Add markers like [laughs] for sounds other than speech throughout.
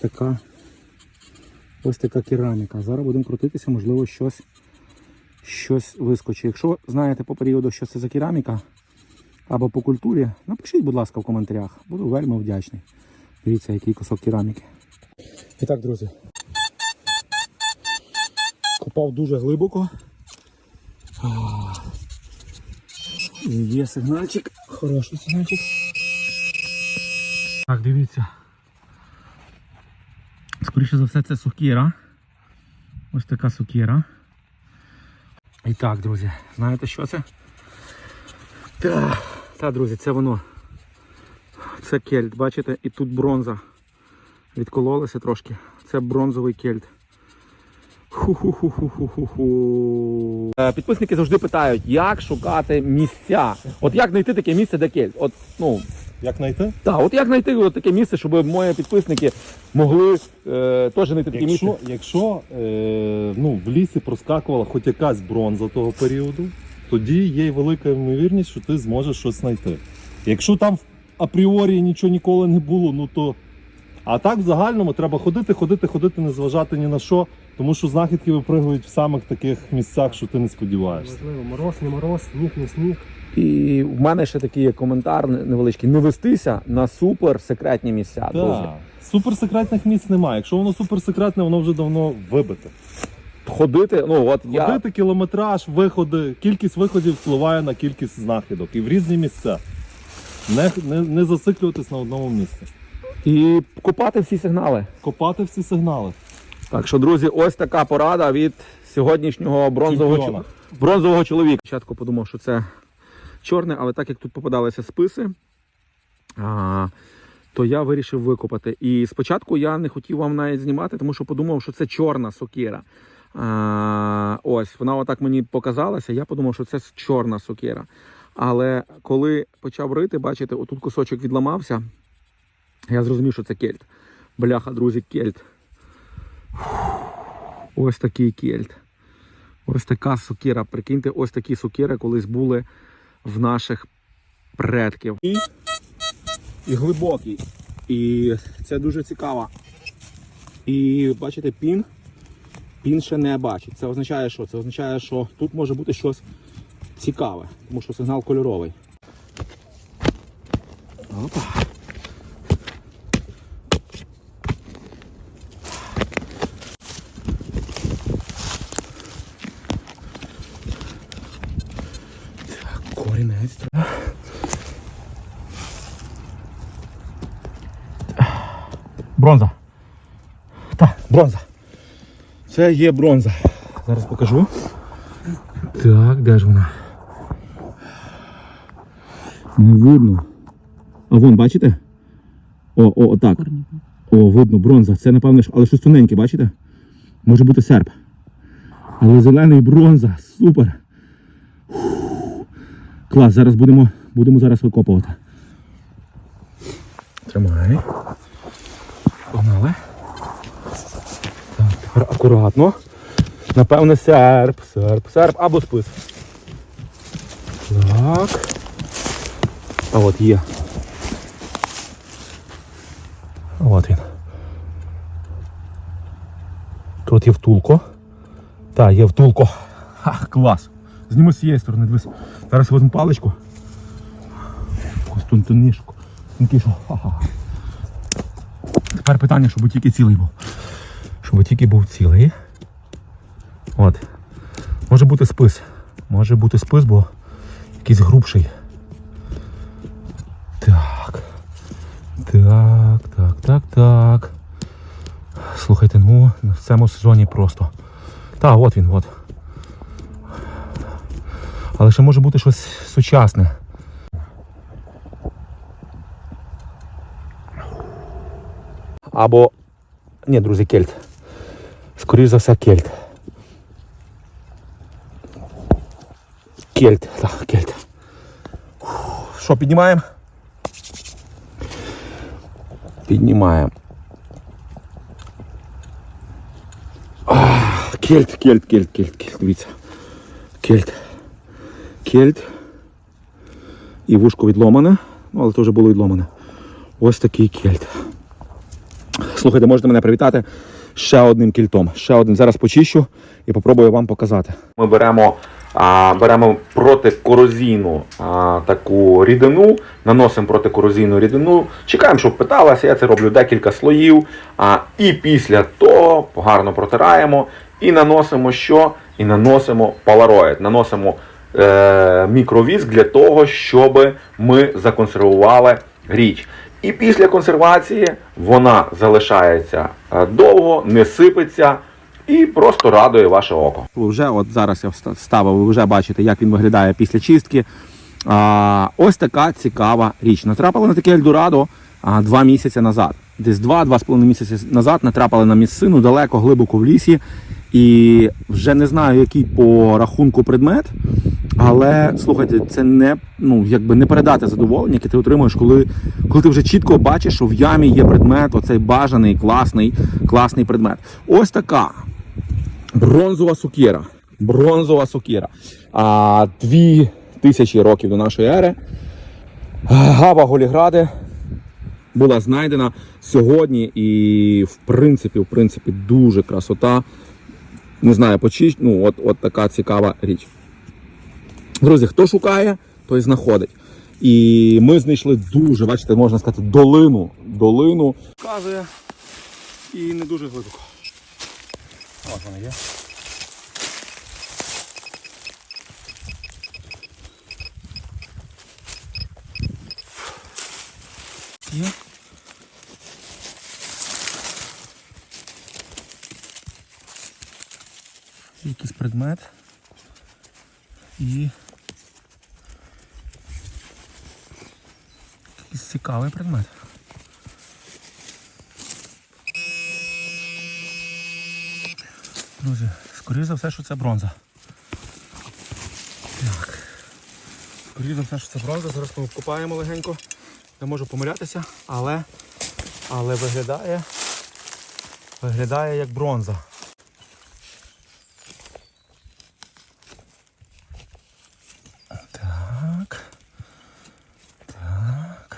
Така. Ось така кераміка. Зараз будемо крутитися, можливо, щось, щось вискочить. Якщо знаєте по періоду, що це за кераміка або по культурі, напишіть, будь ласка, в коментарях. Буду вельми вдячний. Дивіться, який кусок кераміки. І так, друзі. Копав дуже глибоко. Є сигнальчик. Хороший сигнальчик. Так, дивіться. Скоріше за все, це сокира. Ось така сокира. І так, друзі, знаєте що це? Та, та, друзі, це воно. Це кельт, бачите, і тут бронза. Відкололася трошки. Це бронзовий кельт. Ху-ху-ху-ху-ху-ху. Е, Підписники завжди питають, як шукати місця. От як знайти таке місце, де кельт? От, ну, Як знайти? так, от як знайти от таке місце, щоб мої підписники могли е, теж знайти таке Якщо, місце. якщо е, ну, в лісі проскакувала хоч якась бронза того періоду, тоді є й велика ймовірність, що ти зможеш щось знайти. Якщо там апріорі нічого ніколи не було, ну то. А так в загальному треба ходити, ходити, ходити, не зважати ні на що, тому що знахідки випригують в самих таких місцях, що ти не сподіваєшся. Можливо, мороз, не мороз, сніг, не сніг. І в мене ще такий є коментар невеличкий. Не вестися на супер секретні місця. друзі. Так. Суперсекретних місць немає. Якщо воно суперсекретне, воно вже давно вибите. Ходити, ну от я Ходити кілометраж, виходи, кількість виходів впливає на кількість знахідок і в різні місця. Не, не, не зациклюватись на одному місці. і купати всі сигнали. Копати всі сигнали. Так що, друзі, ось така порада від сьогоднішнього бронзового, Чемпіона. бронзового чоловіка. Спочатку подумав, що це чорне, але так як тут попадалися списи, то я вирішив викопати. І спочатку я не хотів вам навіть знімати, тому що подумав, що це чорна сокира. А, ось, вона отак мені показалася, я подумав, що це чорна сокира. Але коли почав рити, бачите, отут кусочок відламався, я зрозумів, що це кельт. Бляха, друзі, кельт. Ось такий кельт. Ось така сокира. Прикиньте, ось такі сокири колись були в наших предків. І, і глибокий. І це дуже цікаво. І бачите, пін. Пін ще не бачить. Це означає, що? Це означає, що тут може бути щось цікаве, тому що сигнал кольоровий. Опа. Бронза. Так, бронза. Це є бронза. Зараз покажу. Так, де ж вона? Не видно. А вон, бачите? О, о, отак. О, видно, бронза. Це, напевно, але щось тоненьке, бачите? Може бути серп. Але зелений бронза. Супер. Клас, зараз будемо, будемо зараз викопувати. Тримай. Погнали. Так, тепер акуратно. Напевне, серп, серп, серп або спис. Так. А от є. От він. Тут є втулко. Так, є втулко. Ха, клас. Зніми з цієї сторони, дивись. Зараз візьму паличку. Тонишку. Тонкішу. Ха-ха. Тепер питання, щоб тільки цілий був. Щоб тільки був цілий. От. Може бути спис. Може бути спис, бо якийсь грубший. Так. Так, так, так, так. Слухайте, ну, в цьому сезоні просто. Та, от він, от. Але ще може бути щось сучасне. Або. Ні, друзі, кельт. Скоріше за все, кельт. Кельт, так, кельт. Що, піднімаємо? Піднімаємо. Кельт, кельт, кельт, кельт, кельт. Дивіться. Кельт. Кельт. І вушко відломане. Ну, але вже було відломане. Ось такий кельт. Слухайте, можете мене привітати ще одним кільтом. Ще один. Зараз почищу і попробую вам показати. Ми беремо, а, беремо протикорозійну а, таку рідину, наносимо протикорозійну рідину, чекаємо, щоб питалася. Я це роблю декілька слоїв. А, і після того гарно протираємо і наносимо що? І наносимо полароїд. Наносимо е, мікровіск для того, щоб ми законсервували річ. І після консервації вона залишається е, довго, не сипеться і просто радує ваше око. Вже от зараз я вставив, ви вже бачите, як він виглядає після чистки. А, ось така цікава річ. Натрапили на таке Ельдорадо два місяці назад. Десь два-два з половиною місяці назад натрапили на місцину далеко, глибоко в лісі. І вже не знаю, який по рахунку предмет. Але слухайте, це не ну якби не передати задоволення, яке ти отримуєш, коли, коли ти вже чітко бачиш, що в ямі є предмет, оцей бажаний, класний, класний предмет. Ось така бронзова сукіра. Бронзова сукіра. А, дві тисячі років до нашої ери. Гава Голігради була знайдена сьогодні, і в принципі, в принципі, дуже красота. Не знаю, почищ... ну, от, от така цікава річ. Друзі, хто шукає, той знаходить. І ми знайшли дуже, бачите, можна сказати, долину. Долину. Вказує і не дуже глибоко. Ось вона є. Є. Якийсь предмет. І цікавий предмет. Друзі, скоріше за все, що це бронза. Так. Скоріше за все, що це бронза. Зараз ми вкопаємо легенько. Я можу помилятися, але, але виглядає, виглядає як бронза. Так. Так.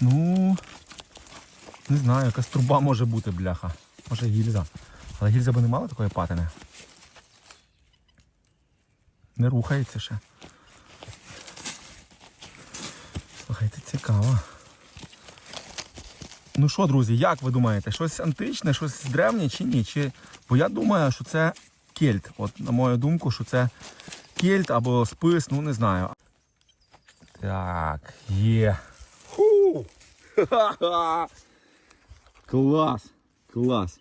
Ну. Не знаю, якась труба може бути, бляха. Може гільза. Але гільза би не мала такої патини. Не рухається ще. Слухайте, цікаво. Ну що, друзі, як ви думаєте, щось античне, щось древнє чи ні? Чи... Бо я думаю, що це кельт. От, на мою думку, що це кельт або спис, ну не знаю. Так, є. [laughs] Клас! Клас!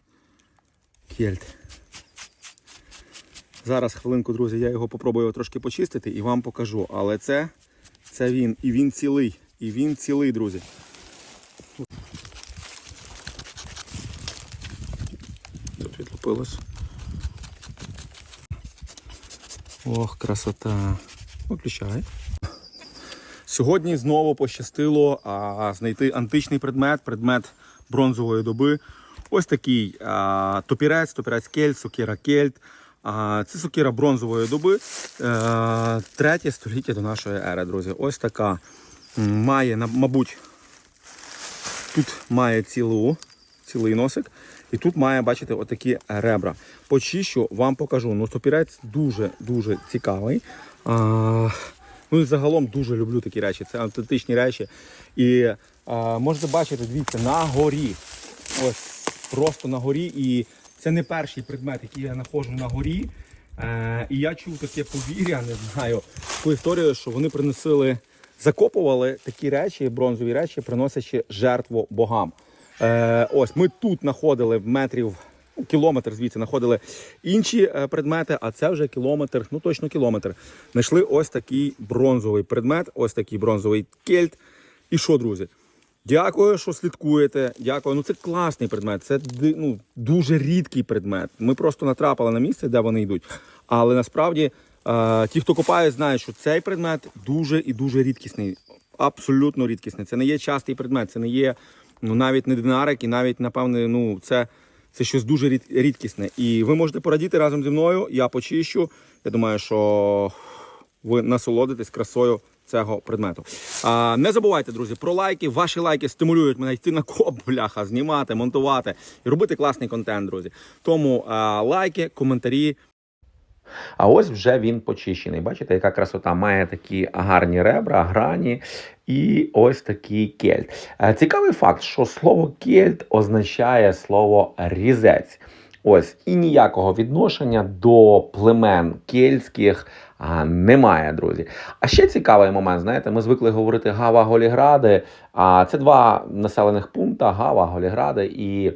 Кельт. Зараз хвилинку, друзі, я його попробую трошки почистити і вам покажу. Але це, це він. І він цілий. І він цілий, друзі. Тут відлупилось. Ох, красота. Виключай. Сьогодні знову пощастило а, знайти античний предмет, предмет бронзової доби. Ось такий а, топірець, топірець кельт, сокира кельт. А, це сокира бронзової доби, е, третє століття до нашої ери, друзі. Ось така має, мабуть, тут має цілу, цілий носик. І тут має, бачите, отакі ребра. Почищу, вам покажу. Ну, топірець дуже-дуже цікавий. А, ну і загалом дуже люблю такі речі. Це автентичні речі. І а, можете бачити, дивіться, на горі. Ось просто на горі. І це не перший предмет, який я знаходжу на горі. Е, і я чув таке повір'я, не знаю, таку історію, що вони приносили, закопували такі речі, бронзові речі, приносячи жертву богам. Е, ось ми тут знаходили метрів кілометр звідси знаходили інші е, предмети, а це вже кілометр, ну точно кілометр. Знайшли ось такий бронзовий предмет, ось такий бронзовий кельт. І що, друзі? Дякую, що слідкуєте. Дякую. Ну це класний предмет. Це ну, дуже рідкий предмет. Ми просто натрапили на місце, де вони йдуть. Але насправді е, ті, хто копає, знають, що цей предмет дуже і дуже рідкісний. Абсолютно рідкісний. Це не є частий предмет, це не є ну, навіть не динарик, і навіть, напевне, ну, це, це щось дуже рід, рідкісне. І ви можете порадіти разом зі мною. Я почищу. Я думаю, що ви насолодитесь красою цього предмету. А, не забувайте, друзі, про лайки. Ваші лайки стимулюють мене йти на коп, [laughs] бляха, знімати, монтувати і робити класний контент, друзі. Тому а, лайки, коментарі. А ось вже він почищений. Бачите, яка красота має такі гарні ребра, грані і ось такий кельт. Е, Цікавий факт, що слово кельт означає слово різець. Ось і ніякого відношення до племен кельтських а, немає, друзі. А ще цікавий момент, знаєте, ми звикли говорити Гава Голігради. А це два населених пункта Гава, Голігради і.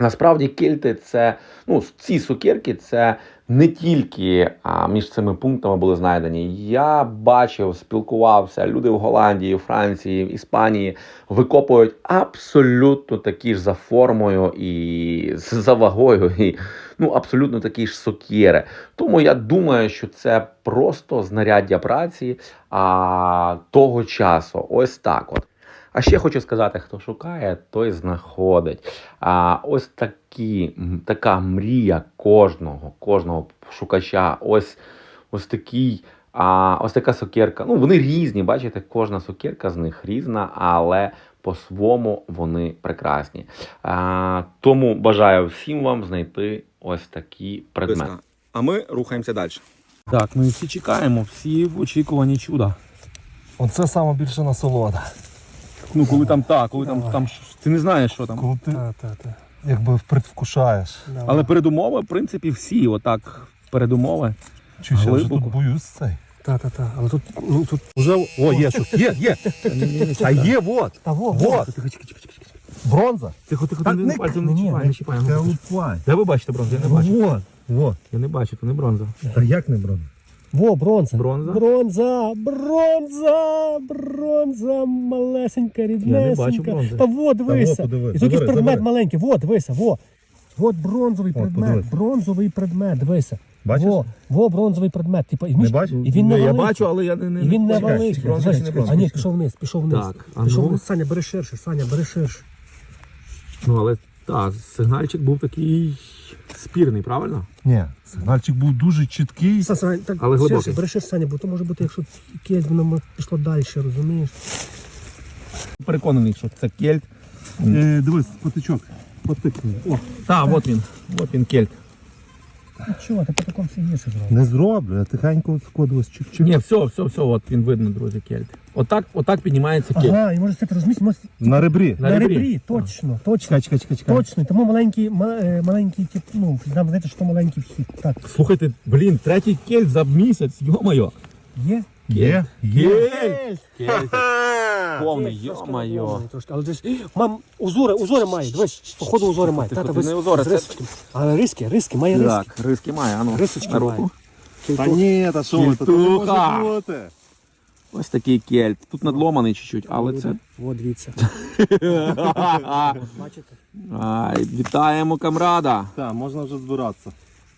Насправді кельти це ну ці сукерки це не тільки між цими пунктами були знайдені. Я бачив, спілкувався. Люди в Голландії, Франції, Іспанії викопують абсолютно такі ж за формою і за вагою, і ну абсолютно такі ж сокєри. Тому я думаю, що це просто знаряддя праці а, того часу. Ось так от. А ще хочу сказати, хто шукає, той знаходить. А ось такі, така мрія кожного, кожного шукача. Ось, ось такий. А ось така сокирка. Ну, вони різні, бачите, кожна сокирка з них різна, але по-своєму вони прекрасні. А, тому бажаю всім вам знайти ось такі предмети. А ми рухаємося далі. Так, ми всі чекаємо, всі в очікуванні чуда. Оце саме більше насолода. Ну, коли там так, коли там, там ш- ти не знаєш, що там. Коли ти Та, та, та. якби предвкушаєш. Давай. Але передумови, в принципі, всі отак передумови. Чи я вже Глибоко. тут боюсь цей. Та, та, та. Але тут, ну, тут... Уже о, є щось. Є, є. А є, вот. Та, во, Вот. Тихо, тихо, тихо, тихо, тихо. Бронза. Тихо, тихо, Так, не, не- пальцем не ні, чіпай, не чіпай. Та лупай. Де ви бачите бронзу? Я не бачу. Вот. Вот. Я не бачу, то не бронза. Та як не бронза? Во, бронза. Бронза? Бронза, бронза, бронза, малесенька, ріднесенька. бачу бронзи. Та во, дивися. Та во, подиви, І тут якийсь забери, предмет забери. маленький. Во, дивися, во. От бронзовий От, предмет, подивись. бронзовий предмет, дивися. Бачиш? Во, во, бронзовий предмет. Типу, і, Не між- бачиш? і він не я великий. бачу, але я не, не, І він не Чекай, великий. бронза чи не бронза? А ні, пішов вниз, пішов вниз. Так, а пішов ну? вниз. Саня, бери ширше, Саня, бери ширше. Ну, але так, сигнальчик був такий спірний, правильно? Ні, сигнальчик був дуже чіткий. Са- Саня, так, Але глибокий. бери Саня, бо то може бути, якщо кельт, воно пішло далі, розумієш? Переконаний, що це кельт. Е, дивись, потичок. Потикни. О, Так, от він. От він кельт. Ну чого, ти потоком все гірше зробив. не зроблю, я тихенько скодилось чик-чик. Ні, все, все, все, от він видно, друзі, кельт. Отак, отак піднімається кельт. Ага, і може це розумієш, може На ребрі. На на ребрі. ребрі, точно, точно. Чекай, чекай, чекай, чекай. Точно, тому маленький, ма- е, маленький, тип, ну, нам здається, що маленький вхід. Так, Слухайте, блін, третій кельт за місяць, йо-моє. є? Є, є. Кельт! Кельт. Повний, трошки, Але десь, мам, узори, узори має, дивись, походу узори має. Тата, ти не узори, це- рисочками. Але риски, риски, має риски. Так, риски має, а ну, Рисочки на має. руку. Та ні, та що ви, та то не Кільтуха. може бути. Ось такий кельт. Тут надломаний чуть-чуть, але це. От дивіться. [laughs] Бачите? Ай, вітаємо камрада. Так, можна вже збиратися.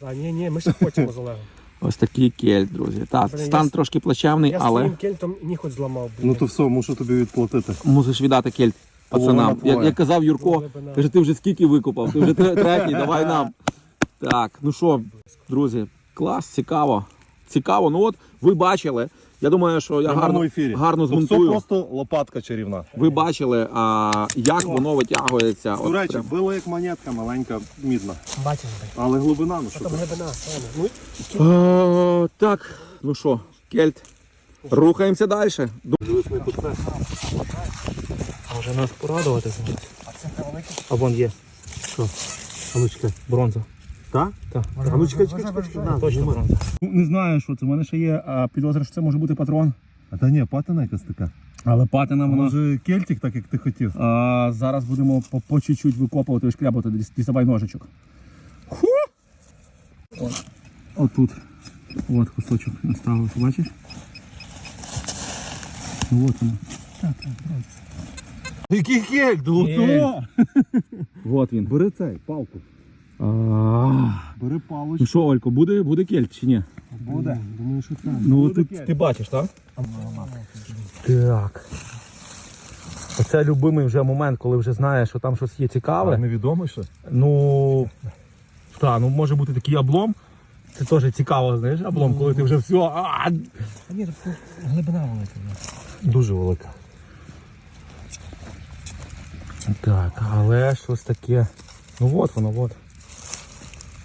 А, ні, ні, ми ще хочемо з Олегом. Ось такий кельт, друзі. Так, Блин, стан я- трошки плачевний, Я але своїм кельтом ніхоть зламав. блін. Ну то все, мушу тобі відплатити. мусиш віддати кельт Половина пацанам. твоя. Як, як казав Юрко, каже, ти вже скільки викупав, ти вже тре- третій, давай нам. Так, ну що, друзі, клас, цікаво. Цікаво. Ну от ви бачили. Я думаю, що я гарно, ефірі. гарно змонтую. просто лопатка чарівна. Ви бачили, а, як воно витягується. До речі, прям. била як монетка, маленька, мідна. Бачиш. Але глибина, ну що Там глибина, Саня. Ну, Так, ну що, кельт. Рухаємося далі. Може нас порадувати. А вон є. Що? А ну бронза. Так? Так. А ну, чекай, чекай, чекай, чекай. На, Точно бронза. Не знаю, що це. У мене ще є а, підозра, що це може бути патрон. А та ні, патина якась така. Але патина вона. Може кельтик, так як ти хотів. А, зараз будемо по, по чуть-чуть викопувати і шкрябати. Діс- Діставай ножичок. Ху! От, отут. От кусочок наставився, бачиш? Ну от воно. Який кельт? Ото! Вот [laughs] він. Бери цей, палку. А, Бери Ну що, Олько, буде, буде кельт чи ні? Буде. Думаю, що так. Ну Буде ти, кельт. ти бачиш, так? Так. Оце любимий вже момент, коли вже знаєш, що там щось є цікаве. невідомо що? Ну, так, ну може бути такий облом. Це теж цікаво, знаєш, облом, коли ти вже все. А, А ні, тут глибина велика. Дуже велика. Так, але щось таке. Ну от воно, от.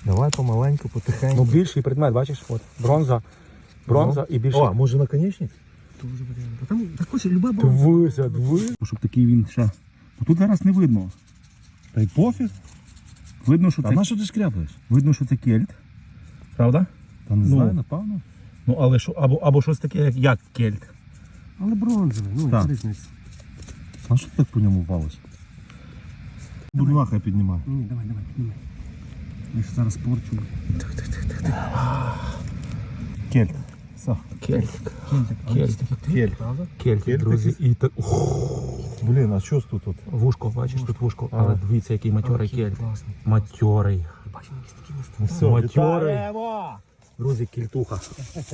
Давай помаленьку, потихеньку. Ну більший предмет, бачиш, от. Бронза. Бронза і більше. О, може наконечник? Дуже варіант. Та Там так хоче люба бронза. Дивися, дивися. Щоб такий він ще. Бо Тут зараз не видно. Та й пофіг. Видно, що А на що ти шкряпаєш? видно, що це кельт. Правда? Та не Ну. знаю, напевно. Ну, але що, або, або щось таке, як, як кельт. Але бронзовий, ну Так. різниця. А що ти так по ньому валиш? Бурюва піднімає. Ні, ні, давай, давай, піднімай. Я ж зараз порчу. Кельт. Все. Кельт. Кельт. Кельт. Кельт, правда? Кельт, Кельт друзі. І так. Блін, а що тут? от? Вушко, бачиш, тут вушко. Але дивіться, який матьорий Кельт. Матьорий. Бачимо, є такі місця. Ну все, Матьорий. Друзі, кельтуха.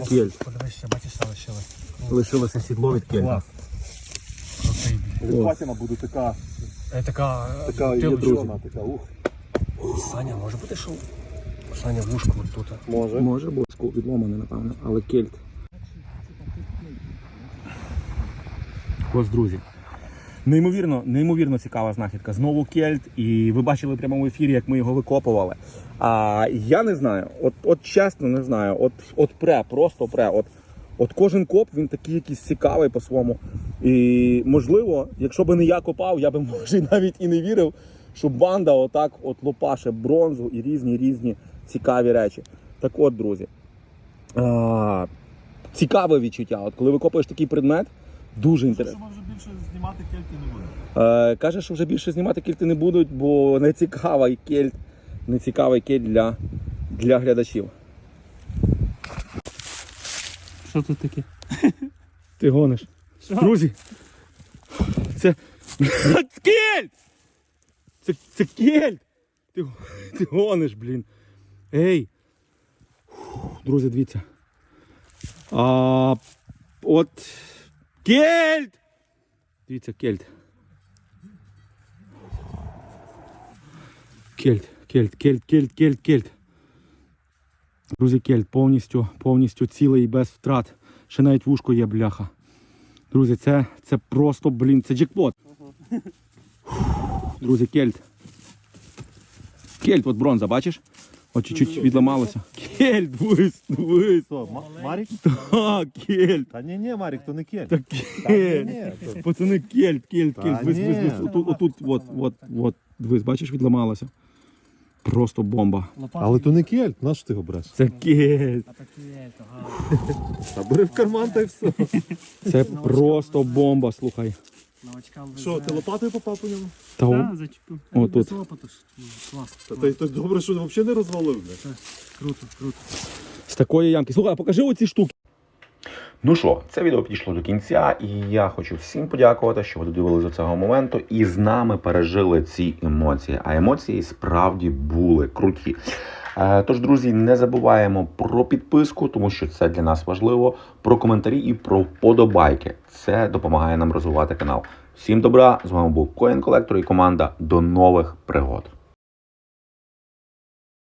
Кельт. Подивись ще, бачиш, що лишилось. Лишилося сідло від кельта. Клас. О. Патіна буде така, Е, така, така ядрена, така, ух. Саня, може бути, що Саня вушко от тут. Може. Може бути відломаний, напевно, але кельт. Ось, друзі. Неймовірно, неймовірно цікава знахідка. Знову кельт, і ви бачили в прямому ефірі, як ми його викопували. А я не знаю, от, от чесно не знаю. От, от пре, просто пре. От, от кожен коп він такий якийсь цікавий по-своєму. І можливо, якщо б не я копав, я би [laughs] може навіть і не вірив, що банда отак от лопаше бронзу і різні різні цікаві речі. Так от, друзі. А, цікаве відчуття. От коли викопуєш такий предмет, дуже інтересно. Що вже більше знімати кельти не будемо. Е, каже, що вже більше знімати кельти не будуть, бо не цікавий кельт, не цікавий кельт для, для глядачів. Що тут таке? Ти гониш. Друзі. Це. кельт! Це, це кельт! Ти, ти гониш, блін. Ей. Фух, Друзі, дивіться. А, от. Кельт! Дивіться, кельт. Кельт, кельт, кельт, кельт, кельт, кельт. Друзі, кельт повністю, повністю цілий і без втрат. Ще навіть вушко є, бляха. Друзі, це, це просто, блін, це джекпот. Друзі, кельт. Кельт, от бронза, бачиш? От чуть-чуть відламалося. Кельт, дивись, дивись. Що, Ма- Марік? Так, кельт. Та ні, ні, Марік, то не кельт. Так, Та кельт. ні. то- Пацани, кельт, кельт, Та кельт. Дивись, ні. дивись. Отут, отут, от, от, от, дивись, бачиш, відламалося. Просто бомба. Але то не кельт, на що ти його береш? Це кельт. А. Та бери в карман та й все. Це просто бомба, слухай. Новачкам везе. Що, ти лопатою попав по ньому? Та Так, зачепив. О, Без тут. опиту ж. Ну, Класно. Та ти то добре, що взагалі не розвалив. бля. Круто, круто. з такої ямки. Слухай, а покажи оці штуки. Ну що, це відео підійшло до кінця, і я хочу всім подякувати, що ви додивилися до цього моменту і з нами пережили ці емоції. А емоції справді були круті. Е, Тож, друзі, не забуваємо про підписку, тому що це для нас важливо, про коментарі і про вподобайки. Це допомагає нам розвивати канал. Всім добра! З вами був Коін Колектор і команда. До нових пригод.